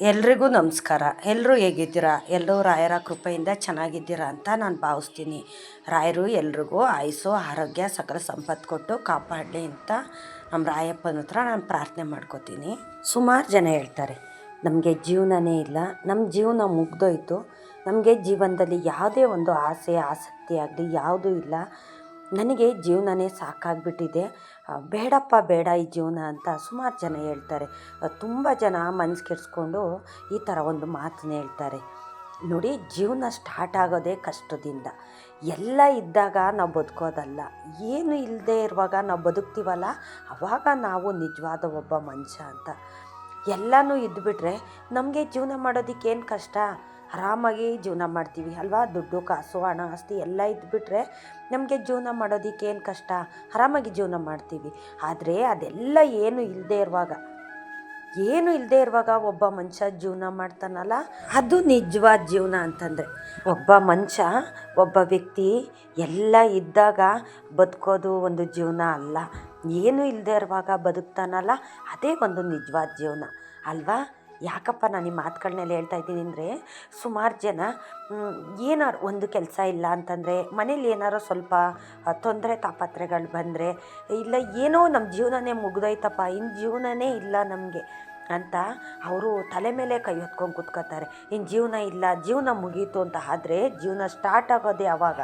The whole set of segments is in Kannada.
ಎಲ್ರಿಗೂ ನಮಸ್ಕಾರ. ಎಲ್ಲರೂ ಹೇಗಿದ್ದೀರಾ? ಎಲ್ಲರೂ ರಾಯರ ಕೃಪೆಯಿಂದ ಚೆನ್ನಾಗಿದ್ದೀರಾ ಅಂತ ನಾನು ಭಾವಿಸ್ತೀನಿ. ರಾಯರು ಎಲ್ರಿಗೂ ಆಯಸ್ಸು, ಆರೋಗ್ಯ, ಸಕಲ ಸಂಪತ್ತು ಕೊಟ್ಟು ಕಾಪಾಡಲಿ ಅಂತ ನಮ್ಮ ರಾಯಪ್ಪನ ಹತ್ರ ನಾನು ಪ್ರಾರ್ಥನೆ ಮಾಡ್ಕೋತೀನಿ. ಸುಮಾರು ಜನ ಹೇಳ್ತಾರೆ, ನಮಗೆ ಜೀವನನೇ ಇಲ್ಲ. ನಮ್ಮ ಜೀವನ ಮುಗ್ದೋಯ್ತು. ನಮಗೆ ಜೀವನದಲ್ಲಿ ಯಾವುದೇ ಒಂದು ಆಸೆ, ಆಸಕ್ತಿ ಆಗಲಿ ಯಾವುದೂ ಇಲ್ಲ. ನನಗೆ ಜೀವನನೇ ಸಾಕಾಗ್ಬಿಟ್ಟಿದೆ. ಬೇಡಪ್ಪ, ಬೇಡ ಈ ಜೀವನ ಅಂತ ಸುಮಾರು ಜನ ಹೇಳ್ತಾರೆ. ತುಂಬ ಜನ ಮನಸ್ಸು ಕೆಡಿಸ್ಕೊಂಡು ಈ ಥರ ಒಂದು ಮಾತನ್ನ ಹೇಳ್ತಾರೆ. ನೋಡಿ, ಜೀವನ ಸ್ಟಾರ್ಟ್ ಆಗೋದೇ ಕಷ್ಟದಿಂದ. ಎಲ್ಲ ಇದ್ದಾಗ ನಾವು ಬದುಕೋದಲ್ಲ. ಏನು ಇಲ್ಲದೆ ಇರುವಾಗ ನಾವು ಬದುಕ್ತೀವಲ್ಲ? ಆವಾಗ ನಾವು ನಿಜವಾದ ಒಬ್ಬ ಮನುಷ್ಯ ಅಂತ. ಎಲ್ಲನೂ ಇದ್ದುಬಿಟ್ರೆ ನಮಗೆ ಜೀವನ ಮಾಡೋದಕ್ಕೆ ಏನು ಕಷ್ಟ? ಆರಾಮಾಗಿ ಜೀವನ ಮಾಡ್ತೀವಿ ಅಲ್ವಾ? ದುಡ್ಡು, ಕಾಸು, ಹಣ, ಆಸ್ತಿ ಎಲ್ಲ ಇದ್ಬಿಟ್ರೆ ನಮಗೆ ಜೀವನ ಮಾಡೋದಕ್ಕೆ ಏನು ಕಷ್ಟ? ಆರಾಮಾಗಿ ಜೀವನ ಮಾಡ್ತೀವಿ. ಆದರೆ ಅದೆಲ್ಲ ಏನು ಇಲ್ಲದೆ ಇರುವಾಗ, ಏನು ಇಲ್ಲದೆ ಇರುವಾಗ ಒಬ್ಬ ಮನುಷ್ಯ ಜೀವನ ಮಾಡ್ತಾನಲ್ಲ? ಅದು ನಿಜವಾದ ಜೀವನ ಅಂತಂದರೆ, ಒಬ್ಬ ಮನುಷ್ಯ, ಒಬ್ಬ ವ್ಯಕ್ತಿ ಎಲ್ಲ ಇದ್ದಾಗ ಬದುಕೋದು ಒಂದು ಜೀವನ ಅಲ್ಲ. ಏನು ಇಲ್ಲದೆ ಇರುವಾಗ ಬದುಕ್ತಾನಲ್ಲ, ಅದೇ ಒಂದು ನಿಜವಾದ ಜೀವನ, ಅಲ್ವಾ? ಯಾಕಪ್ಪ ನಾನು ಈ ಮಾತುಗಳನ್ನೆಲ್ಲ ಹೇಳ್ತಾ ಇದ್ದೀನಿ ಅಂದರೆ ಸುಮಾರು ಜನ ಏನಾರು ಒಂದು ಕೆಲಸ ಇಲ್ಲ ಅಂತಂದರೆ ಮನೇಲಿ ಏನಾರು ಸ್ವಲ್ಪ ತೊಂದರೆ ತಾಪತ್ರೆಗಳು ಬಂದರೆ ಇಲ್ಲ ಏನೋ ನಮ್ಮ ಜೀವನನೇ ಮುಗ್ದೋಯ್ತಪ್ಪ ಇನ್ನು ಜೀವನನೇ ಇಲ್ಲ ನಮಗೆ ಅಂತ ಅವರು ತಲೆ ಮೇಲೆ ಕೈ ಹೊತ್ಕೊಂಡು ಕೂತ್ಕೋತಾರೆ. ಇನ್ನು ಜೀವನ ಇಲ್ಲ, ಜೀವನ ಮುಗೀತು ಅಂತ ಆದರೆ ಜೀವನ ಸ್ಟಾರ್ಟ್ ಆಗೋದೇ ಆವಾಗ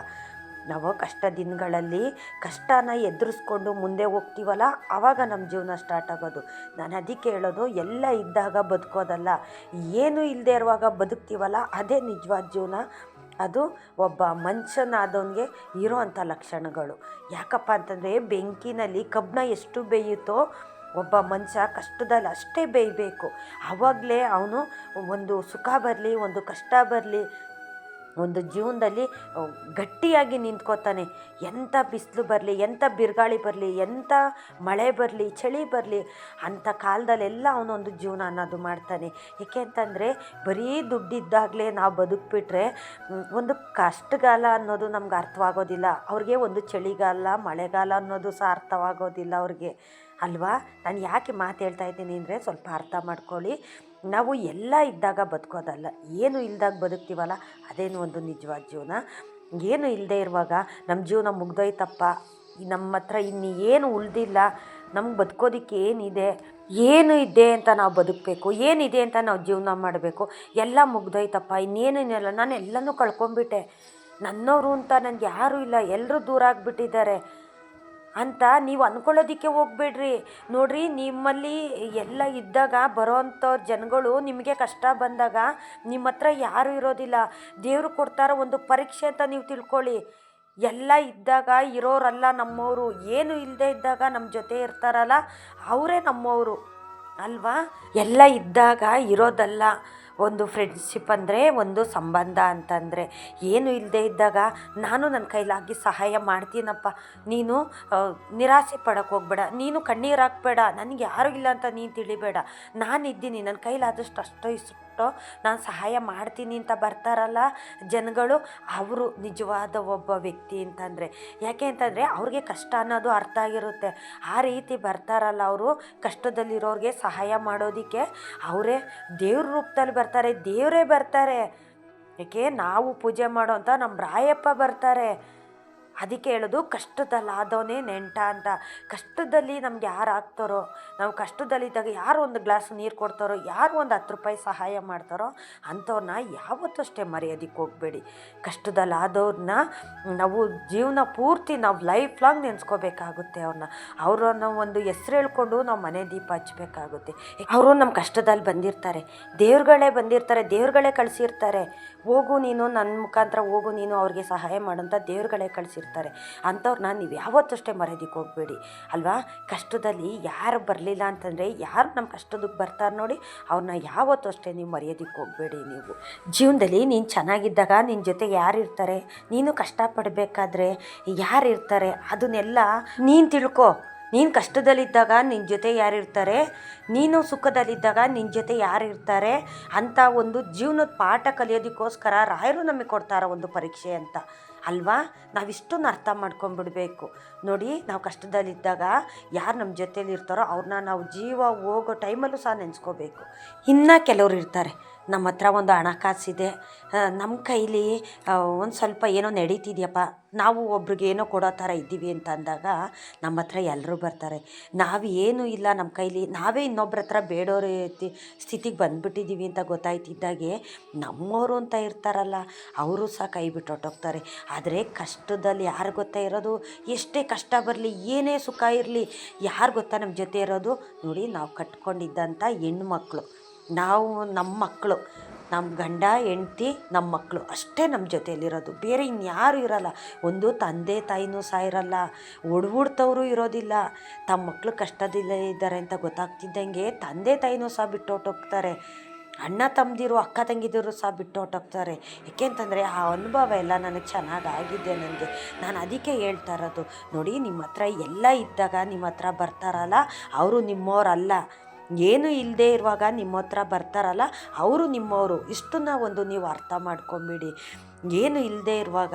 ನಾವು ಕಷ್ಟ ದಿನಗಳಲ್ಲಿ ಕಷ್ಟನ ಎದುರಿಸ್ಕೊಂಡು ಮುಂದೆ ಹೋಗ್ತೀವಲ್ಲ? ಆವಾಗ ನಮ್ಮ ಜೀವನ ಸ್ಟಾರ್ಟ್ ಆಗೋದು. ನಾನು ಅದಕ್ಕೆ ಹೇಳೋದು ಎಲ್ಲ ಇದ್ದಾಗ ಬದುಕೋದಲ್ಲ. ಏನು ಇಲ್ಲದೆ ಇರುವಾಗ ಬದುಕ್ತೀವಲ್ಲ? ಅದೇ ನಿಜವಾದ ಜೀವನ. ಅದು ಒಬ್ಬ ಮನುಷ್ಯನಾದವನಿಗೆ ಇರೋವಂಥ ಲಕ್ಷಣಗಳು. ಯಾಕಪ್ಪ ಅಂತಂದರೆ ಬೆಂಕಿನಲ್ಲಿ ಕಬ್ಬನ ಎಷ್ಟು ಬೇಯುತ್ತೋ ಒಬ್ಬ ಮನುಷ್ಯ ಕಷ್ಟದಲ್ಲಿ ಅಷ್ಟೇ ಬೇಯಬೇಕು. ಆವಾಗಲೇ ಅವನು ಒಂದು ಸುಖ ಬರಲಿ, ಒಂದು ಕಷ್ಟ ಬರಲಿ ಒಂದು ಜೀವನದಲ್ಲಿ ಗಟ್ಟಿಯಾಗಿ ನಿಂತ್ಕೋತಾನೆ. ಎಂಥ ಬಿಸಿಲು ಬರಲಿ ಎಂಥ ಬಿರುಗಾಳಿ ಬರಲಿ ಎಂಥ ಮಳೆ ಬರಲಿ, ಚಳಿ ಬರಲಿ, ಅಂಥ ಕಾಲದಲ್ಲೆಲ್ಲ ಅವನೊಂದು ಜೀವನ ಅನ್ನೋದು ಮಾಡ್ತಾನೆ. ಏಕೆ ಅಂತಂದರೆ, ಬರೀ ದುಡ್ಡಿದ್ದಾಗಲೇ ನಾವು ಬದುಕ್ಬಿಟ್ರೆ ಒಂದು ಕಷ್ಟಗಾಲ ಅನ್ನೋದು ನಮ್ಗೆ ಅರ್ಥವಾಗೋದಿಲ್ಲ. ಅವ್ರಿಗೆ ಒಂದು ಚಳಿಗಾಲ, ಮಳೆಗಾಲ ಅನ್ನೋದು ಸಹ ಅರ್ಥವಾಗೋದಿಲ್ಲ ಅವ್ರಿಗೆ. ಅಲ್ವಾ? ನಾನು ಯಾಕೆ ಮಾತು ಹೇಳ್ತಾ ಇದ್ದೀನಿ ಅಂದರೆ ಸ್ವಲ್ಪ ಅರ್ಥ ಮಾಡ್ಕೊಳ್ಳಿ. ನಾವು ಎಲ್ಲ ಇದ್ದಾಗ ಬದುಕೋದಲ್ಲ, ಏನು ಇಲ್ದಾಗ ಬದುಕ್ತೀವಲ್ಲ, ಅದೇನು ಒಂದು ನಿಜವಾದ ಜೀವನ. ಏನು ಇಲ್ಲದೆ ಇರುವಾಗ ನಮ್ಮ ಜೀವನ ಮುಗ್ದೋಯ್ತಪ್ಪ ನಮ್ಮ ಹತ್ರ ಇನ್ನು ಏನು ಉಳಿದಿಲ್ಲ, ನಮ್ಗೆ ಬದುಕೋದಕ್ಕೆ ಏನಿದೆ, ಏನು ಇದೆ ಅಂತ ನಾವು ಬದುಕಬೇಕು, ಏನಿದೆ ಅಂತ ನಾವು ಜೀವನ ಮಾಡಬೇಕು, ಎಲ್ಲ ಮುಗ್ದೋಯ್ತಪ್ಪ ಇನ್ನೇನೇನಿಲ್ಲ ನಾನು ಎಲ್ಲನೂ ಕಳ್ಕೊಂಬಿಟ್ಟೆ. ನನ್ನವರು ಅಂತ ನನಗೆ ಯಾರೂ ಇಲ್ಲ ಎಲ್ಲರೂ ದೂರ ಆಗಿಬಿಟ್ಟಿದ್ದಾರೆ. ಅಂತ ನೀವು ಅಂದ್ಕೊಳ್ಳೋದಕ್ಕೆ ಹೋಗ್ಬೇಡ್ರಿ. ನೋಡ್ರಿ, ನಿಮ್ಮಲ್ಲಿ ಎಲ್ಲ ಇದ್ದಾಗ ಬರೋವಂಥವ್ರ ಜನಗಳು ನಿಮಗೆ ಕಷ್ಟ ಬಂದಾಗ ನಿಮ್ಮ ಹತ್ರ ಯಾರೂ ಇರೋದಿಲ್ಲ. ದೇವರು ಕೊಡ್ತಾರೋ ಒಂದು ಪರೀಕ್ಷೆ ಅಂತ ನೀವು ತಿಳ್ಕೊಳ್ಳಿ. ಎಲ್ಲ ಇದ್ದಾಗ ಇರೋರಲ್ಲ ನಮ್ಮವರು. ಏನು ಇಲ್ಲದೆ ಇದ್ದಾಗ ನಮ್ಮ ಜೊತೆ ಇರ್ತಾರಲ್ಲ, ಅವರೇ ನಮ್ಮವರು. ಅಲ್ವಾ? ಎಲ್ಲ ಇದ್ದಾಗ ಇರೋದಲ್ಲ. ಒಂದು ಫ್ರೆಂಡ್ಶಿಪ್ ಅಂದರೆ ಒಂದು ಸಂಬಂಧ ಅಂತಂದರೆ, ಏನು ಇಲ್ಲದೆ ಇದ್ದಾಗ ನಾನು ನನ್ನ ಕೈಲಾಗಿ ಸಹಾಯ ಮಾಡ್ತೀನಪ್ಪ. ನೀನು ನಿರಾಸೆ ಪಡೋಕ್ಕೆ ಹೋಗ್ಬೇಡ. ನೀನು ಕಣ್ಣೀರು ಹಾಕ್ಬೇಡ. ನನಗೆ ಯಾರೂ ಇಲ್ಲ ಅಂತ ನೀನು ತಿಳಿಬೇಡ. ನಾನು ಇದ್ದೀನಿ ನನ್ನ ಕೈಲಾದಷ್ಟು ಅಷ್ಟು ಇಷ್ಟೋ ನಾನು ಸಹಾಯ ಮಾಡ್ತೀನಿ ಅಂತ ಬರ್ತಾರಲ್ಲ ಜನಗಳು, ಅವರು ನಿಜವಾದ ಒಬ್ಬ ವ್ಯಕ್ತಿ ಅಂತಂದರೆ. ಯಾಕೆ ಅಂತಂದರೆ ಅವ್ರಿಗೆ ಕಷ್ಟ ಅನ್ನೋದು ಅರ್ಥ ಆಗಿರುತ್ತೆ. ಆ ರೀತಿ ಬರ್ತಾರಲ್ಲ ಅವರು, ಕಷ್ಟದಲ್ಲಿರೋರಿಗೆ ಸಹಾಯ ಮಾಡೋದಕ್ಕೆ ಅವರೇ ದೇವ್ರ ರೂಪದಲ್ಲಿ ಬರ್ತಾರೆ, ದೇವರೇ ಬರ್ತಾರೆ. ಯಾಕೆ? ನಾವು ಪೂಜೆ ಮಾಡೋಂಥ ನಮ್ಮ ರಾಯಪ್ಪ ಬರ್ತಾರೆ. ಅದಕ್ಕೆ ಹೇಳೋದು ಕಷ್ಟದಲ್ಲಾದವನೇ ನೆಂಟ ಅಂತ. ಕಷ್ಟದಲ್ಲಿ ನಮ್ಗೆ ಯಾರು ಆಗ್ತಾರೋ ನಾವು ಕಷ್ಟದಲ್ಲಿದ್ದಾಗ ಯಾರು ಒಂದು ಗ್ಲಾಸ್ ನೀರು ಕೊಡ್ತಾರೋ, ಯಾರು ಒಂದು ಹತ್ತು ರೂಪಾಯಿ ಸಹಾಯ ಮಾಡ್ತಾರೋ ಅಂಥವ್ರನ್ನ ಯಾವತ್ತೂ ಅಷ್ಟೇ ಮರೆಯೋದಕ್ಕೆ ಹೋಗಬೇಡಿ. ಕಷ್ಟದಲ್ಲಾದವ್ರನ್ನ ನಾವು ಜೀವನ ಪೂರ್ತಿ ನಾವು ಲೈಫ್ ಲಾಂಗ್ ನೆನೆಸ್ಕೋಬೇಕಾಗುತ್ತೆ ಅವ್ರನ್ನ ಅವರನ್ನ ಒಂದು ಹೆಸ್ರು ಹೇಳ್ಕೊಂಡು ನಾವು ಮನೆ ದೀಪ ಹಚ್ಚಬೇಕಾಗುತ್ತೆ ಅವರು ನಮ್ಮ ಕಷ್ಟದಲ್ಲಿ ಬಂದಿರ್ತಾರೆ. ದೇವ್ರುಗಳೇ ಬಂದಿರ್ತಾರೆ, ದೇವ್ರುಗಳೇ ಕಳಿಸಿರ್ತಾರೆ. ಹೋಗು ನೀನು ನನ್ನ ಮುಖಾಂತರ ಹೋಗು ನೀನು ಅವ್ರಿಗೆ ಸಹಾಯ ಮಾಡೋಂಥ ದೇವ್ರುಗಳೇ ಕಳಿಸಿರ್ತಾರೆ. ಅಂಥವ್ರನ್ನ ನೀವು ಯಾವತ್ತಷ್ಟೇ ಮರೆಯೋದಕ್ಕೆ ಹೋಗಬೇಡಿ, ಅಲ್ವಾ? ಕಷ್ಟದಲ್ಲಿ ಯಾರು ಬರಲಿಲ್ಲ ಅಂತಂದರೆ ಯಾರು ನಮ್ಮ ಕಷ್ಟದಕ್ಕೆ ಬರ್ತಾರೆ ನೋಡಿ, ಅವ್ರನ್ನ ಯಾವತ್ತೂ ಅಷ್ಟೇ ನೀವು ಮರೆಯೋದಕ್ಕೆ ಹೋಗಬೇಡಿ ನೀವು. ಜೀವನದಲ್ಲಿ ನೀನು ಚೆನ್ನಾಗಿದ್ದಾಗ ನಿನ್ನ ಜೊತೆ ಯಾರು ಇರ್ತಾರೆ? ನೀನು ಕಷ್ಟಪಡಬೇಕಾದ್ರೆ ಯಾರು ಇರ್ತಾರೆ? ಅದನ್ನೆಲ್ಲ ನೀನು ತಿಳ್ಕೊ. ನೀನು ಕಷ್ಟದಲ್ಲಿದ್ದಾಗ ನಿನ್ನ ಜೊತೆ ಯಾರಿರ್ತಾರೆ ನೀನು ಸುಖದಲ್ಲಿದ್ದಾಗ ನಿನ್ನ ಜೊತೆ ಯಾರಿರ್ತಾರೆ ಅಂತ ಒಂದು ಜೀವನದ ಪಾಠ ಕಲಿಯೋದಕ್ಕೋಸ್ಕರ ರಾಯರು ನಮಗೆ ಕೊಡ್ತಾರ ಒಂದು ಪರೀಕ್ಷೆ ಅಂತ. ಅಲ್ವಾ? ನಾವಿಷ್ಟನ್ನು ಅರ್ಥ ಮಾಡ್ಕೊಂಡ್ಬಿಡ್ಬೇಕು ನೋಡಿ, ನಾವು ಕಷ್ಟದಲ್ಲಿದ್ದಾಗ ಯಾರು ನಮ್ಮ ಜೊತೇಲಿ ಇರ್ತಾರೋ ಅವ್ರನ್ನ ನಾವು ಜೀವ ಹೋಗೋ ಟೈಮಲ್ಲೂ ಸಹ ನೆನೆಸ್ಕೋಬೇಕು. ಇನ್ನು ಕೆಲವ್ರು ಇರ್ತಾರೆ. ನಮ್ಮ ಹತ್ರ ಒಂದು ಹಣಕಾಸಿದೆ ನಮ್ಮ ಕೈಲಿ ಒಂದು ಸ್ವಲ್ಪ ಏನೋ ನಡೀತಿದೆಯಪ್ಪ. ನಾವು ಒಬ್ರಿಗೆ ಏನೋ ಕೊಡೋ ಥರ ಇದ್ದೀವಿ ಅಂತ ಅಂದಾಗ ನಮ್ಮ ಹತ್ರ ಎಲ್ಲರೂ ಬರ್ತಾರೆ. ನಾವು ಏನೂ ಇಲ್ಲ ನಮ್ಮ ಕೈಲಿ. ನಾವೇ ಇನ್ನೊಬ್ರ ಹತ್ರ ಬೇಡೋರು ಸ್ಥಿತಿಗೆ ಬಂದುಬಿಟ್ಟಿದ್ದೀವಿ ಅಂತ ಗೊತ್ತಾಯ್ತಿದ್ದಾಗೆ ನಮ್ಮವರು ಅಂತ ಇರ್ತಾರಲ್ಲ. ಅವರು ಸಹ ಕೈ ಬಿಟ್ಟು ಹೊಟ್ಟೋಗ್ತಾರೆ ಆದರೆ ಕಷ್ಟದಲ್ಲಿ ಯಾರು ಗೊತ್ತಾ ಇರೋದು? ಎಷ್ಟೇ ಕಷ್ಟ ಬರಲಿ, ಏನೇ ಸುಖ ಇರಲಿ, ಯಾರು ಗೊತ್ತಾ ನಮ್ಮ ಜೊತೆ ಇರೋದು? ನೋಡಿ, ನಾವು ಕಟ್ಕೊಂಡಿದ್ದಂಥ ಹೆಣ್ಮಕ್ಳು. ನಾವು ನಮ್ಮ ಮಕ್ಕಳು, ನಮ್ಮ ಗಂಡ, ಹೆಂಡ್ತಿ, ನಮ್ಮ ಮಕ್ಕಳು ಅಷ್ಟೇ ನಮ್ಮ ಜೊತೆಯಲ್ಲಿರೋದು. ಬೇರೆ ಇನ್ಯಾರೂ ಇರೋಲ್ಲ. ಒಂದು ತಂದೆ, ತಾಯಿನೂ ಸಹ ಇರೋಲ್ಲ. ಒಡ್ಬುಡ್ತವರು ಇರೋದಿಲ್ಲ. ತಮ್ಮ ಮಕ್ಕಳು ಕಷ್ಟದಿಲ್ಲ ಇದ್ದಾರೆ ಅಂತ ಗೊತ್ತಾಗ್ತಿದ್ದಂಗೆ ತಂದೆ, ತಾಯಿನೂ ಸಹ ಬಿಟ್ಟು ಹೊಟ್ಟೋಗ್ತಾರೆ ಅಣ್ಣ ತಮ್ಮದಿರು, ಅಕ್ಕ ತಂಗಿದಿರು ಸಹ ಬಿಟ್ಟು ಹೊರ್ಟೋಗ್ತಾರೆ ಏಕೆಂತಂದರೆ ಆ ಅನುಭವ ಎಲ್ಲ ನನಗೆ ಚೆನ್ನಾಗಿ ಆಗಿದೆ ನನಗೆ. ನಾನು ಅದಕ್ಕೆ ಹೇಳ್ತಾ ಇರೋದು. ನೋಡಿ ನಿಮ್ಮ ಹತ್ರ ಎಲ್ಲ ಇದ್ದಾಗ ನಿಮ್ಮ ಹತ್ರ ಬರ್ತಾರಲ್ಲ, ಅವರು ನಿಮ್ಮೋರಲ್ಲ. ಏನು ಇಲ್ಲದೆ ಇರುವಾಗ ನಿಮ್ಮ ಹತ್ರ ಬರ್ತಾರಲ್ಲ, ಅವರು ನಿಮ್ಮವರು. ಇಷ್ಟನ್ನ ಒಂದು ನೀವು ಅರ್ಥ ಮಾಡ್ಕೊಂಬಿಡಿ. ಏನು ಇಲ್ಲದೆ ಇರುವಾಗ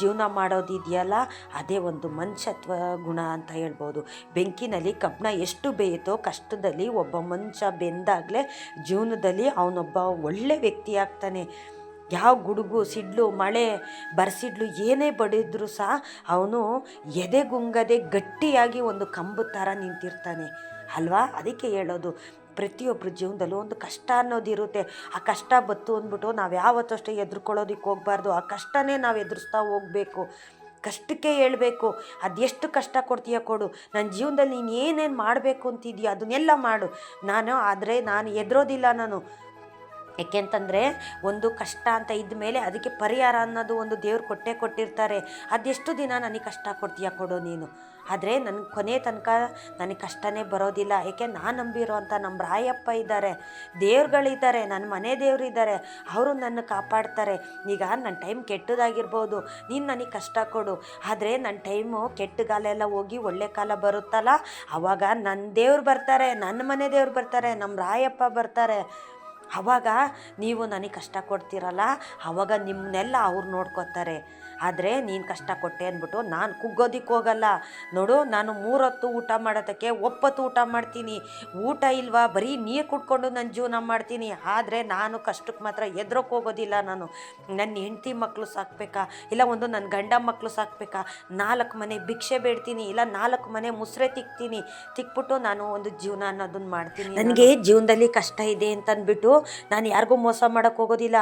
ಜೀವನ ಮಾಡೋದಿದೆಯಲ್ಲ ಅದೇ ಒಂದು ಮನುಷ್ಯತ್ವ ಗುಣ ಅಂತ ಹೇಳ್ಬೋದು. ಬೆಂಕಿನಲ್ಲಿ ಕಬ್ಬಣ ಎಷ್ಟು ಬೇಯುತ್ತೋ ಕಷ್ಟದಲ್ಲಿ ಒಬ್ಬ ಮನುಷ್ಯ ಬೆಂದಾಗಲೇ ಜೀವನದಲ್ಲಿ ಅವನೊಬ್ಬ ಒಳ್ಳೆ ವ್ಯಕ್ತಿ ಆಗ್ತಾನೆ. ಯಾವ ಗುಡುಗು, ಸಿಡ್ಲು, ಮಳೆ, ಬರ್ಸಿಡ್ಲು ಏನೇ ಬಡಿದ್ರೂ ಸಹ ಅವನು ಎದೆಗುಂಗದೆ ಗಟ್ಟಿಯಾಗಿ ಒಂದು ಕಂಬ ಥರ ನಿಂತಿರ್ತಾನೆ. ಅಲ್ವಾ? ಅದಕ್ಕೆ ಹೇಳೋದು ಪ್ರತಿಯೊಬ್ಬರ ಜೀವನದಲ್ಲೂ ಒಂದು ಕಷ್ಟ ಅನ್ನೋದಿರುತ್ತೆ ಆ ಕಷ್ಟ ಬತ್ತು ಅಂದ್ಬಿಟ್ಟು ನಾವು ಯಾವತ್ತೂ ಅಷ್ಟೇ ಎದ್ರುಕೊಳ್ಳೋದಕ್ಕೆ ಹೋಗಬಾರ್ದು. ಆ ಕಷ್ಟನೇ ನಾವು ಎದುರಿಸ್ತಾ ಹೋಗಬೇಕು. ಕಷ್ಟಕ್ಕೆ ಹೇಳ್ಬೇಕು. ಅದೆಷ್ಟು ಕಷ್ಟ ಕೊಡ್ತೀಯ ಕೊಡು. ನನ್ನ ಜೀವನದಲ್ಲಿ ನೀನು ಏನೇನು ಮಾಡಬೇಕು ಅಂತಿದೆಯಾ, ಅದನ್ನೆಲ್ಲ ಮಾಡು. ನಾನು ಆದರೆ ನಾನು ಎದುರೋದಿಲ್ಲ ನಾನು. ಏಕೆಂತಂದರೆ ಒಂದು ಕಷ್ಟ ಅಂತ ಇದ್ದ ಮೇಲೆ ಅದಕ್ಕೆ ಪರಿಹಾರ ಅನ್ನೋದು ಒಂದು ದೇವ್ರು ಕೊಟ್ಟೇ ಕೊಟ್ಟಿರ್ತಾರೆ. ಅದೆಷ್ಟು ದಿನ ನನಗೆ ಕಷ್ಟ ಕೊಡ್ತೀಯ ಕೊಡು ನೀನು. ಆದರೆ ನನ್ನ ಕೊನೆ ತನಕ ನನಗೆ ಕಷ್ಟನೇ ಬರೋದಿಲ್ಲ. ಏಕೆ ನಾನು ನಂಬಿರೋ ಅಂತ ನಮ್ಮ ರಾಯಪ್ಪ ಇದ್ದಾರೆ ದೇವ್ರುಗಳಿದ್ದಾರೆ ನನ್ನ ಮನೆ ದೇವರಿದ್ದಾರೆ ಅವರು ನನ್ನ ಕಾಪಾಡ್ತಾರೆ. ಈಗ ನನ್ನ ಟೈಮ್ ಕೆಟ್ಟದಾಗಿರ್ಬೋದು, ನೀನು ನನಗೆ ಕಷ್ಟ ಕೊಡು. ಆದರೆ ನನ್ನ ಟೈಮು ಕೆಟ್ಟ ಕಾಲ ಎಲ್ಲ ಹೋಗಿ ಒಳ್ಳೆ ಕಾಲ ಬರುತ್ತಲ್ಲ? ಆವಾಗ ನನ್ನ ದೇವ್ರು ಬರ್ತಾರೆ ನನ್ನ ಮನೆ ದೇವ್ರು ಬರ್ತಾರೆ ನಮ್ಮ ರಾಯಪ್ಪ ಬರ್ತಾರೆ. ಆವಾಗ ನೀವು ನನಗೆ ಕಷ್ಟ ಕೊಡ್ತೀರಲ್ಲ ಆವಾಗ ನಿಮ್ಮನ್ನೆಲ್ಲ ಅವ್ರು ನೋಡ್ಕೋತಾರೆ. ಆದರೆ ನೀನು ಕಷ್ಟ ಕೊಟ್ಟೆ ಅಂದ್ಬಿಟ್ಟು ನಾನು ಕುಗ್ಗೋದಿಕ್ಕೆ ಹೋಗಲ್ಲ. ನೋಡು ನಾನು ಮೂರೊತ್ತು ಊಟ ಮಾಡೋದಕ್ಕೆ ಒಪ್ಪತ್ತು ಊಟ ಮಾಡ್ತೀನಿ. ಊಟ ಇಲ್ವಾ? ಬರೀ ನೀರು ಕುಡ್ಕೊಂಡು ನನ್ನ ಜೀವನ ಮಾಡ್ತೀನಿ. ಆದರೆ ನಾನು ಕಷ್ಟಕ್ಕೆ ಮಾತ್ರ ಎದ್ರಕ್ಕೆ ಹೋಗೋದಿಲ್ಲ ನಾನು. ನನ್ನ ಹೆಂಡತಿ ಮಕ್ಕಳು ಸಾಕ್ಬೇಕಾ? ಇಲ್ಲ ಒಂದು ನನ್ನ ಗಂಡ ಮಕ್ಕಳು ಸಾಕ್ಬೇಕಾ? ನಾಲ್ಕು ಮನೆ ಭಿಕ್ಷೆ ಬೇಡ್ತೀನಿ ಇಲ್ಲ ನಾಲ್ಕು ಮನೆ ಮುಸ್ರೆ ತಿಕ್ತೀನಿ. ತಿಕ್ಬಿಟ್ಟು ನಾನು ಒಂದು ಜೀವನ ಅನ್ನೋದನ್ನ ಮಾಡ್ತೀನಿ ನನಗೆ ಜೀವನದಲ್ಲಿ ಕಷ್ಟ ಇದೆ ಅಂತ ಅಂದ್ಬಿಟ್ಟು ನಾನು ಯಾರಿಗೂ ಮೋಸ ಮಾಡೋಕ್ಕೆ ಹೋಗೋದಿಲ್ಲ.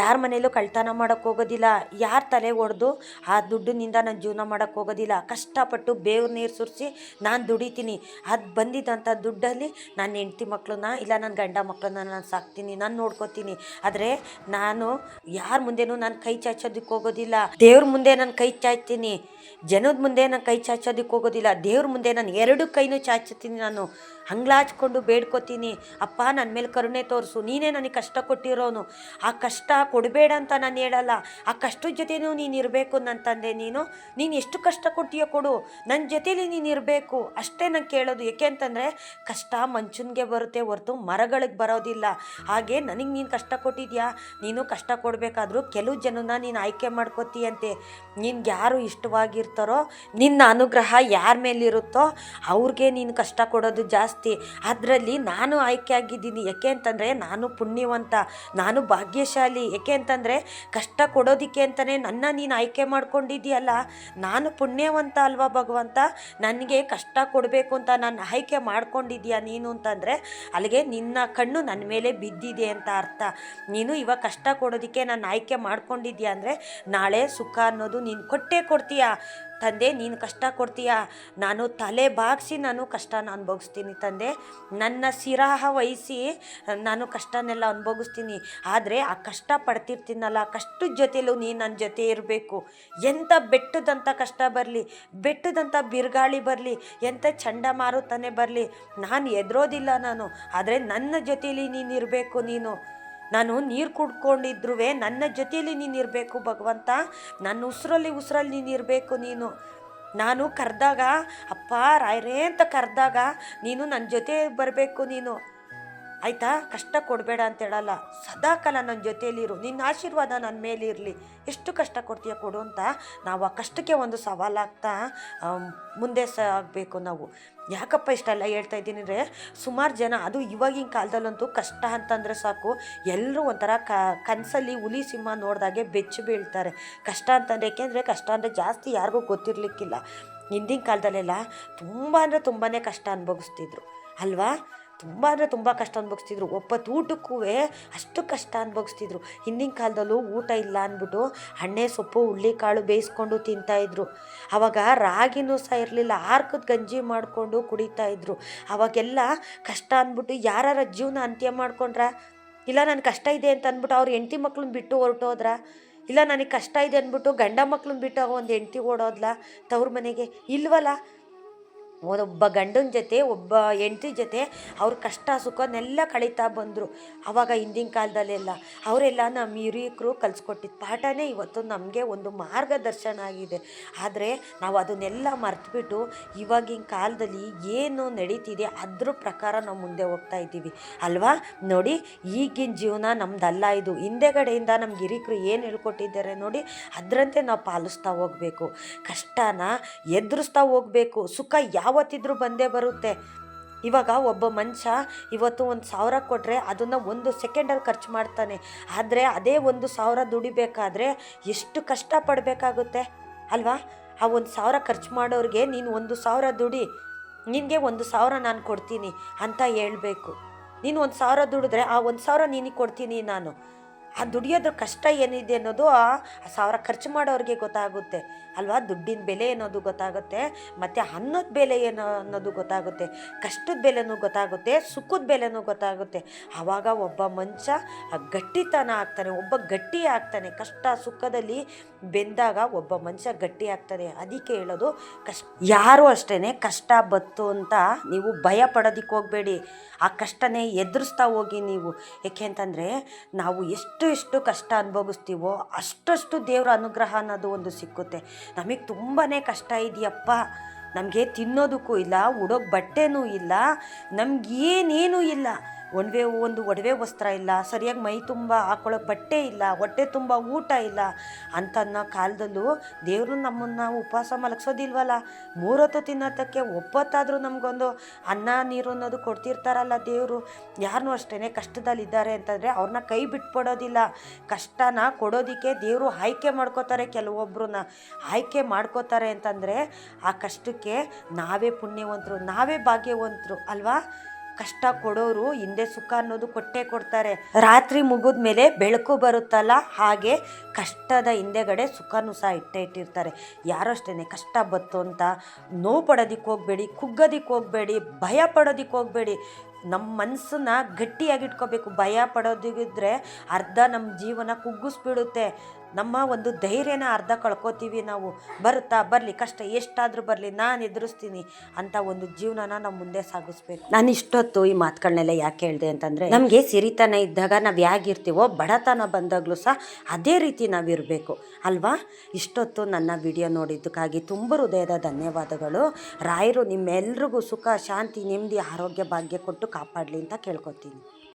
ಯಾರ ಮನೇಲೂ ಕಳ್ತನ ಮಾಡೋಕ್ಕೆ ಹೋಗೋದಿಲ್ಲ. ಯಾರ ತಲೆ ಒಡೆದು ಆ ದುಡ್ಡಿನಿಂದ ನಾನು ಜೀವನ ಮಾಡೋಕ್ಕೆ ಹೋಗೋದಿಲ್ಲ. ಕಷ್ಟಪಟ್ಟು ಬೇವ್ರ ನೀರು ಸುರಿಸಿ ನಾನು ದುಡಿತೀನಿ. ಅದು ಬಂದಿದ್ದಂಥ ದುಡ್ಡಲ್ಲಿ ನನ್ನ ಹೆಂಡ್ತಿ ಮಕ್ಕಳನ್ನ ಇಲ್ಲ ನನ್ನ ಗಂಡ ಮಕ್ಕಳನ್ನ ನಾನು ಸಾಕ್ತೀನಿ, ನಾನು ನೋಡ್ಕೋತೀನಿ. ಆದರೆ ನಾನು ಯಾರ ಮುಂದೆನೂ ನಾನು ಕೈ ಚಾಚೋದಕ್ಕೆ ಹೋಗೋದಿಲ್ಲ. ದೇವ್ರ ಮುಂದೆ ನಾನು ಕೈ ಚಾಚ್ತೀನಿ. ಜನದ ಮುಂದೆ ನಾನು ಕೈ ಚಾಚೋದಕ್ಕೆ ಹೋಗೋದಿಲ್ಲ. ದೇವ್ರ ಮುಂದೆ ನಾನು ಎರಡು ಕೈನೂ ಚಾಚುತ್ತೀನಿ ನಾನು. ಹಂಗ್ಲಾಚ್ಕೊಂಡು ಬೇಡ್ಕೋತೀನಿ. ಅಪ್ಪ ನನ್ನ ಮೇಲೆ ಕರುಣೆ ತೋರಿಸು. ನೀನೇ ನನಗೆ ಕಷ್ಟ ಕೊಟ್ಟಿರೋನು. ಆ ಕಷ್ಟ ಕೊಡಬೇಡ ಅಂತ ನಾನು ಹೇಳಲ್ಲ. ಆ ಕಷ್ಟದ ಜೊತೆನೂ ನೀನು ಇರಬೇಕು ನನ್ನ ತಂದೆ ನೀನು. ನೀನು ಎಷ್ಟು ಕಷ್ಟ ಕೊಟ್ಟಿಯೋ ಕೊಡು. ನನ್ನ ಜೊತೇಲಿ ನೀನು ಇರಬೇಕು. ಅಷ್ಟೇ ನಾನು ಕೇಳೋದು. ಏಕೆ ಅಂತಂದರೆ, ಕಷ್ಟ ಮಂಚನ್ಗೆ ಬರುತ್ತೆ ಹೊರತು ಮರಗಳಿಗೆ ಬರೋದಿಲ್ಲ. ಹಾಗೆ ನನಗೆ ನೀನು ಕಷ್ಟ ಕೊಟ್ಟಿದ್ಯಾ? ನೀನು ಕಷ್ಟ ಕೊಡಬೇಕಾದ್ರೂ ಕೆಲವು ಜನನ ನೀನು ಆಯ್ಕೆ ಮಾಡ್ಕೋತೀಯಂತೆ. ನಿನ್ಗೆ ಯಾರು ಇಷ್ಟವಾಗಿರ್ತಾರೋ, ನಿನ್ನ ಅನುಗ್ರಹ ಯಾರ ಮೇಲಿರುತ್ತೋ ಅವ್ರಿಗೆ ನೀನು ಕಷ್ಟ ಕೊಡೋದು ಜಾಸ್ತಿ ಅದರಲ್ಲಿ ನಾನು ಆಯ್ಕೆ ಆಗಿದ್ದೀನಿ. ಯಾಕೆ ಅಂತಂದರೆ ನಾನು ಪುಣ್ಯವಂತ, ನಾನು ಭಾಗ್ಯಶಾಲಿ. ಯಾಕೆ ಅಂತಂದರೆ ಕಷ್ಟ ಕೊಡೋದಕ್ಕೆ ಅಂತಲೇ ನನ್ನ ನೀನು ಆಯ್ಕೆ ಮಾಡ್ಕೊಂಡಿದ್ದೀಯಲ್ಲ. ನಾನು ಪುಣ್ಯವಂತ ಅಲ್ವಾ ಭಗವಂತ? ನನಗೆ ಕಷ್ಟ ಕೊಡಬೇಕು ಅಂತ ನಾನು ಆಯ್ಕೆ ಮಾಡ್ಕೊಂಡಿದ್ದೀಯಾ ನೀನು ಅಂತಂದರೆ, ಅಲ್ಲಿಗೆ ನಿನ್ನ ಕಣ್ಣು ನನ್ನ ಮೇಲೆ ಬಿದ್ದಿದೆ ಅಂತ ಅರ್ಥ. ನೀನು ಇವಾಗ ಕಷ್ಟ ಕೊಡೋದಕ್ಕೆ ನಾನು ಆಯ್ಕೆ ಮಾಡ್ಕೊಂಡಿದ್ಯಾ ಅಂದರೆ, ನಾಳೆ ಸುಖ ಅನ್ನೋದು ನೀನು ಕೊಟ್ಟೇ ಕೊಡ್ತೀಯಾ? ತಂದೆ, ನೀನು ಕಷ್ಟ ಕೊಡ್ತೀಯಾ? ನಾನು ತಲೆ ಬಾಗಿಸಿ ನಾನು ಕಷ್ಟನ ಅನುಭವಿಸ್ತೀನಿ ತಂದೆ. ನನ್ನ ಸಿರಾಹ ವಹಿಸಿ ನಾನು ಕಷ್ಟನೆಲ್ಲ ಅನುಭವಿಸ್ತೀನಿ. ಆದರೆ ಆ ಕಷ್ಟ ಪಡ್ತಿರ್ತೀನಲ್ಲ ಕಷ್ಟದ ಜೊತೆಲೂ ನೀನು ನನ್ನ ಜೊತೆ ಇರಬೇಕು. ಎಂಥ ಬೆಟ್ಟದಂಥ ಕಷ್ಟ ಬರಲಿ ಬೆಟ್ಟದಂಥ ಬಿರುಗಾಳಿ ಬರಲಿ ಎಂಥ ಚಂಡಮಾರುತನೇ ಬರಲಿ. ನಾನು ಎದುರೋದಿಲ್ಲ ನಾನು, ಆದರೆ ನನ್ನ ಜೊತೆಲಿ ನೀನು ಇರಬೇಕು ನೀನು. ನಾನು ನೀರು ಕುಡ್ಕೊಂಡಿದ್ರು ನನ್ನ ಜೊತೆಯಲ್ಲಿ ನೀನು ಇರಬೇಕು ಭಗವಂತ. ನನ್ನ ಉಸಿರಲ್ಲಿ ಉಸಿರಲ್ಲಿ ನೀನು ಇರಬೇಕು ನೀನು. ನಾನು ಕರೆದಾಗ, ಅಪ್ಪ ರಾಯರೇ ಅಂತ ಕರೆದಾಗ ನೀನು ನನ್ನ ಜೊತೆ ಬರಬೇಕು ನೀನು. ಆಯಿತಾ? ಕಷ್ಟ ಕೊಡಬೇಡ ಅಂತ ಹೇಳಲ್ಲ. ಸದಾಕಾಲ ನನ್ನ ಜೊತೆಯಲ್ಲಿರು ನಿನ್ನ ಆಶೀರ್ವಾದ ನನ್ನ ಮೇಲಿರಲಿ ಎಷ್ಟು ಕಷ್ಟ ಕೊಡ್ತೀಯ ಕೊಡು ಅಂತ ನಾವು ಆ ಕಷ್ಟಕ್ಕೆ ಒಂದು ಸವಾಲಾಗ್ತಾ ಮುಂದೆ ಸಾಗಬೇಕು ನಾವು. ಯಾಕಪ್ಪ ಇಷ್ಟೆಲ್ಲ ಹೇಳ್ತಾ ಇದ್ದೀನಿ ಅಂದರೆ, ಸುಮಾರು ಜನ ಅದು ಇವಾಗಿನ ಕಾಲದಲ್ಲಂತೂ ಕಷ್ಟ ಅಂತಂದರೆ ಸಾಕು. ಎಲ್ಲರೂ ಒಂಥರ ಕ, ಕನಸಲ್ಲಿ ಹುಲಿ ಸಿಂಹ ನೋಡಿದಾಗೆ ಬೆಚ್ಚು ಬೀಳ್ತಾರೆ. ಕಷ್ಟ ಅಂತಂದರೆ ಏಕೆಂದರೆ ಕಷ್ಟ ಅಂದರೆ ಜಾಸ್ತಿ ಯಾರಿಗೂ ಗೊತ್ತಿರಲಿಕ್ಕಿಲ್ಲ. ಹಿಂದಿನ ಕಾಲದಲ್ಲೆಲ್ಲ ತುಂಬ ಅಂದರೆ ತುಂಬಾ ಕಷ್ಟ ಅನುಭವಿಸ್ತಿದ್ರು. ಅಲ್ವಾ? ತುಂಬ ಅಂದರೆ ತುಂಬ ಕಷ್ಟ ಅನುಭವಿಸ್ತಿದ್ರು. ಒಪ್ಪತ್ತು ಊಟಕ್ಕೂ ಅಷ್ಟು ಕಷ್ಟ ಅನುಭವಿಸ್ತಿದ್ರು. ಹಿಂದಿನ ಕಾಲದಲ್ಲೂ ಊಟ ಇಲ್ಲ ಅಂದ್ಬಿಟ್ಟು ಹಣ್ಣೆ, ಸೊಪ್ಪು, ಹುಳ್ಳಿಕಾಳು ಬೇಯಿಸ್ಕೊಂಡು ತಿಂತಾಯಿದ್ರು ಆವಾಗ ರಾಗಿನೂ ಸಹ ಇರಲಿಲ್ಲ. ಆರ್ಕದ ಗಂಜಿ ಮಾಡಿಕೊಂಡು ಕುಡಿತಾ ಇದ್ರು. ಅವಾಗೆಲ್ಲ ಕಷ್ಟ ಅಂದ್ಬಿಟ್ಟು ಯಾರ ಜೀವನ ಅಂತ್ಯ ಮಾಡ್ಕೊಂಡ್ರ? ಇಲ್ಲ ನನ್ನ ಕಷ್ಟ ಇದೆ ಅಂತ ಅಂದ್ಬಿಟ್ಟು ಅವ್ರ ಹೆಂಡತಿ ಮಕ್ಳನ್ನ ಬಿಟ್ಟು ಹೊರಟೋದ್ರ ಇಲ್ಲ ನನಗೆ ಕಷ್ಟ ಇದೆ ಅಂದ್ಬಿಟ್ಟು ಗಂಡ ಮಕ್ಳನ್ನ ಬಿಟ್ಟು ಒಂದು ಹೆಂಡ್ತಿ ಓಡೋದ್ಲ? ತವ್ರ ಮನೆಗೆ ಇಲ್ವಲ್ಲ? ಒಬ್ಬ ಗಂಡನ ಜೊತೆ, ಒಬ್ಬ ಹೆಂಡ್ತಿ ಜೊತೆ ಅವ್ರ ಕಷ್ಟ, ಸುಖನೆಲ್ಲ ಕಳೀತಾ ಬಂದರು. ಆವಾಗ ಹಿಂದಿನ ಕಾಲದಲ್ಲೆಲ್ಲ ಅವರೆಲ್ಲ ನಮ್ಮ ಹಿರಿಯಕರು ಕಲಿಸ್ಕೊಟ್ಟಿದ್ದ ಪಾಠನೇ ಇವತ್ತು ನಮಗೆ ಒಂದು ಮಾರ್ಗದರ್ಶನ ಆಗಿದೆ. ಆದರೆ ನಾವು ಅದನ್ನೆಲ್ಲ ಮರ್ತುಬಿಟ್ಟು ಇವಾಗಿನ ಕಾಲದಲ್ಲಿ ಏನು ನಡೀತಿದೆ ಅದ್ರ ಪ್ರಕಾರ ನಾವು ಮುಂದೆ ಹೋಗ್ತಾ ಇದ್ದೀವಿ. ಅಲ್ವಾ? ನೋಡಿ, ಈಗಿನ ಜೀವನ ನಮ್ದಲ್ಲ ಇದು. ಹಿಂದೆಗಡೆಯಿಂದ ನಮ್ಗೆ ಹಿರಿಕರು ಏನು ಹೇಳ್ಕೊಟ್ಟಿದ್ದಾರೆ ನೋಡಿ, ಅದರಂತೆ ನಾವು ಪಾಲಿಸ್ತಾ ಹೋಗಬೇಕು. ಕಷ್ಟನ ಎದುರಿಸ್ತಾ ಹೋಗಬೇಕು. ಸುಖ ಯಾವತ್ತಿದ್ರೂ ಬಂದೇ ಬರುತ್ತೆ. ಇವಾಗ ಒಬ್ಬ ಮನುಷ್ಯ ಇವತ್ತು ಒಂದು ಸಾವಿರ ಕೊಟ್ಟರೆ ಅದನ್ನು ಒಂದು ಸೆಕೆಂಡಲ್ಲಿ ಖರ್ಚು ಮಾಡ್ತಾನೆ. ಆದರೆ ಅದೇ ಒಂದು ಸಾವಿರ ದುಡಿಬೇಕಾದ್ರೆ ಎಷ್ಟು ಕಷ್ಟಪಡಬೇಕಾಗುತ್ತೆ ಅಲ್ವಾ? ಆ ಒಂದು ಸಾವಿರ ಖರ್ಚು ಮಾಡೋರಿಗೆ ನೀನು ಒಂದು ಸಾವಿರ ದುಡಿ. ನಿನಗೆ ಒಂದು ಸಾವಿರ ನಾನು ಕೊಡ್ತೀನಿ ಅಂತ ಹೇಳಬೇಕು. ನೀನು ಒಂದು ಸಾವಿರ ದುಡಿದ್ರೆ ಆ ಒಂದು ಸಾವಿರ ನಿನಗೆ ಕೊಡ್ತೀನಿ ನಾನು. ಆ ದುಡಿಯೋದ್ರ ಕಷ್ಟ ಏನಿದೆ ಅನ್ನೋದು ಆ ಸಾವಿರ ಖರ್ಚು ಮಾಡೋರಿಗೆ ಗೊತ್ತಾಗುತ್ತೆ. ಅಲ್ವಾ? ದುಡ್ಡಿನ ಬೆಲೆ ಅನ್ನೋದು ಗೊತ್ತಾಗುತ್ತೆ, ಮತ್ತು ಅನ್ನದ ಬೆಲೆ ಏನು ಅನ್ನೋದು ಗೊತ್ತಾಗುತ್ತೆ, ಕಷ್ಟದ ಬೆಲೆನೂ ಗೊತ್ತಾಗುತ್ತೆ, ಸುಖದ ಬೆಲೆನೂ ಗೊತ್ತಾಗುತ್ತೆ. ಆವಾಗ ಒಬ್ಬ ಮನುಷ್ಯ ಗಟ್ಟಿತನ ಆಗ್ತಾನೆ, ಒಬ್ಬ ಗಟ್ಟಿ ಆಗ್ತಾನೆ. ಕಷ್ಟ ಸುಖದಲ್ಲಿ ಬೆಂದಾಗ ಒಬ್ಬ ಮನುಷ್ಯ ಗಟ್ಟಿ ಆಗ್ತಾನೆ. ಅದಕ್ಕೆ ಹೇಳೋದು ಕಷ್ಟ ಯಾರು ಅಷ್ಟೇ ಕಷ್ಟ ಬತ್ತು ಅಂತ ನೀವು ಭಯ ಪಡೋದಕ್ಕೆ ಹೋಗಬೇಡಿ. ಆ ಕಷ್ಟನೇ ಎದುರಿಸ್ತಾ ಹೋಗಿ ನೀವು. ಯಾಕೆ ಅಂತಂದರೆ, ನಾವು ಎಷ್ಟು ಎಷ್ಟು ಕಷ್ಟ ಅನುಭವಿಸ್ತೀವೋ, ಅಷ್ಟಷ್ಟು ದೇವರ ಅನುಗ್ರಹ ಅನ್ನೋದು ಒಂದು ಸಿಕ್ಕುತ್ತೆ. ನಮಗೆ ತುಂಬಾ ಕಷ್ಟ ಇದೆಯಪ್ಪ. ನಮಗೆ ತಿನ್ನೋದಕ್ಕೂ ಇಲ್ಲ, ಉಡೋಕೆ ಬಟ್ಟೆನೂ ಇಲ್ಲ, ನಮಗೇನೇನೂ ಇಲ್ಲ. ಒಡವೆ ಒಂದು ಒಡವೆ ವಸ್ತ್ರ ಇಲ್ಲ, ಸರಿಯಾಗಿ ಮೈ ತುಂಬ ಹಾಕೊಳ್ಳೋ ಬಟ್ಟೆ ಇಲ್ಲ, ಹೊಟ್ಟೆ ತುಂಬ ಊಟ ಇಲ್ಲ ಅಂತ ಅನ್ನೋ ಕಾಲದಲ್ಲೂ ದೇವರು ನಮ್ಮನ್ನು ಉಪವಾಸ ಮಲಗಿಸೋದಿಲ್ವಲ್ಲ? ಮೂರೊತ್ತು ತಿನ್ನೋದಕ್ಕೆ ಒಪ್ಪತ್ತಾದರೂ ನಮಗೊಂದು ಅನ್ನ, ನೀರು ಅನ್ನೋದು ಕೊಡ್ತಿರ್ತಾರಲ್ಲ ದೇವರು. ಯಾರನ್ನೂ ಅಷ್ಟೇ ಕಷ್ಟದಲ್ಲಿದ್ದಾರೆ ಅಂತಂದರೆ ಅವ್ರನ್ನ ಕೈ ಬಿಟ್ಬಿಡೋದಿಲ್ಲ. ಕಷ್ಟನ ಕೊಡೋದಕ್ಕೆ ದೇವರು ಆಯ್ಕೆ ಮಾಡ್ಕೋತಾರೆ ಕೆಲವೊಬ್ಬರನ್ನ ಆಯ್ಕೆ ಮಾಡ್ಕೋತಾರೆ ಅಂತಂದರೆ ಆ ಕಷ್ಟಕ್ಕೆ ನಾವೇ ಪುಣ್ಯವಂತರು, ನಾವೇ ಭಾಗ್ಯವಂತರು, ಅಲ್ವಾ? ಕಷ್ಟ ಕೊಡೋರು ಹಿಂದೆ ಸುಖ ಅನ್ನೋದು ಕೊಟ್ಟೇ ಕೊಡ್ತಾರೆ. ರಾತ್ರಿ ಮುಗಿದ ಮೇಲೆ ಬೆಳಕು ಬರುತ್ತಲ್ಲ, ಹಾಗೆ ಕಷ್ಟದ ಹಿಂದೆಗಡೆ ಸುಖನೂ ಸಹ ಇಟ್ಟೇ ಇಟ್ಟಿರ್ತಾರೆ. ಯಾರು ಅಷ್ಟೇ ಕಷ್ಟ ಬತ್ತು ಅಂತ ನೋವು ಪಡೋದಿಕ್ಕೆ ಹೋಗಬೇಡಿ ಕುಗ್ಗೋದಿಕ್ಕೆ ಹೋಗಬೇಡಿ, ಭಯ ಪಡೋದಿಕ್ಕೆ ಹೋಗಬೇಡಿ. ನಮ್ಮ ಮನಸ್ಸನ್ನ ಗಟ್ಟಿಯಾಗಿಟ್ಕೋಬೇಕು ಭಯ ಪಡೋದಿದ್ರೆ ಅರ್ಧ ನಮ್ಮ ಜೀವನ ಕುಗ್ಗಿಸ್ಬಿಡುತ್ತೆ. ನಮ್ಮ ಒಂದು ಧೈರ್ಯನ ಅರ್ಧ ಕಳ್ಕೊತೀವಿ ನಾವು. ಬರುತ್ತಾ ಬರಲಿ ಕಷ್ಟ ಎಷ್ಟಾದರೂ ಬರಲಿ ನಾನು ಎದುರಿಸ್ತೀನಿ ಅಂತ ಒಂದು ಜೀವನನ ನಾವು ಮುಂದೆ ಸಾಗಿಸ್ಬೇಕು. ನಾನು ಇಷ್ಟೊತ್ತು ಈ ಮಾತುಗಳನ್ನೆಲ್ಲ ಯಾಕೆ ಹೇಳಿದೆ ಅಂತಂದರೆ ನಮಗೆ ಸಿರಿತನ ಇದ್ದಾಗ ನಾವು ಹೇಗಿರ್ತೀವೋ ಬಡತನ ಬಂದಾಗಲೂ ಸಹ ಅದೇ ರೀತಿ ನಾವಿರಬೇಕು ಅಲ್ವಾ? ಇಷ್ಟೊತ್ತು ನನ್ನ ವಿಡಿಯೋ ನೋಡಿದ್ದಕ್ಕಾಗಿ ತುಂಬ ಹೃದಯದ ಧನ್ಯವಾದಗಳು. ರಾಯರು ನಿಮ್ಮೆಲ್ರಿಗೂ ಸುಖ ಶಾಂತಿ ನೆಮ್ಮದಿ ಆರೋಗ್ಯ ಭಾಗ್ಯ ಕೊಟ್ಟು ಕಾಪಾಡಲಿ ಅಂತ ಕೇಳ್ಕೊತೀನಿ.